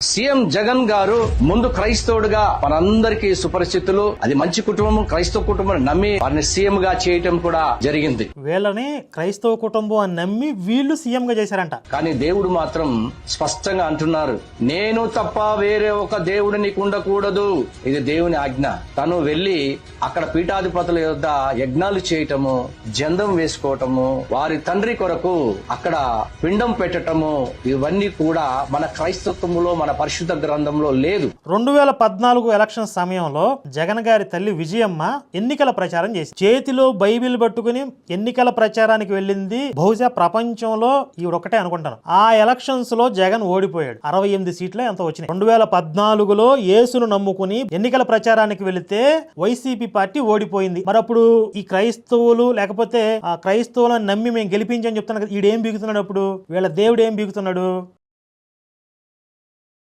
CM Jagan గారు ముందు క్రైస్తవుడుగా మనందరికీ సుపరిచితులు. అది మంచి కుటుంబం క్రైస్తవ కుటుంబం నమ్మి వారిని సీఎం గా చేయటం కూడా జరిగింది. వీళ్ళని క్రైస్తవ కుటుంబం అని నమ్మి వీళ్ళు సీఎం గా చేశారంట. కానీ దేవుడు మాత్రం స్పష్టంగా అంటున్నారు నేను తప్ప వేరే ఒక దేవుడు నీకు ఉండకూడదు. ఇది దేవుని ఆజ్ఞ. తను వెళ్ళి అక్కడ పీఠాధిపతుల యొద్ద యజ్ఞాలు చేయటము జందం వేసుకోవటము వారి తండ్రి కొరకు అక్కడ పిండం పెట్టటము ఇవన్నీ కూడా మన క్రైస్తత్వంలో మన పరిశుద్ధ గ్రంథంలో లేదు. రెండు వేల పద్నాలుగు ఎలక్షన్ సమయంలో జగన్ గారి తల్లి విజయమ్మ ఎన్నికల ప్రచారం చేసి చేతిలో బైబిల్ పట్టుకుని ఎన్నికల ప్రచారానికి వెళ్ళింది. బహుశా ప్రపంచంలో ఈవిడ ఒకటే అనుకుంటాను. ఆ ఎలక్షన్స్లో జగన్ ఓడిపోయాడు. అరవై ఎనిమిది సీట్లు ఎంత వచ్చినాయి. రెండు వేల పద్నాలుగులో యేసును నమ్ముకుని ఎన్నికల ప్రచారానికి వెళితే వైసీపీ పార్టీ ఓడిపోయింది. మరప్పుడు ఈ క్రైస్తవులు లేకపోతే ఆ క్రైస్తవులను నమ్మి మేము గెలిపించని చెప్తున్నాను కదా ఈడేం బీగుతున్నాడు అప్పుడు? వీళ్ళ దేవుడు ఏం బీగుతున్నాడు?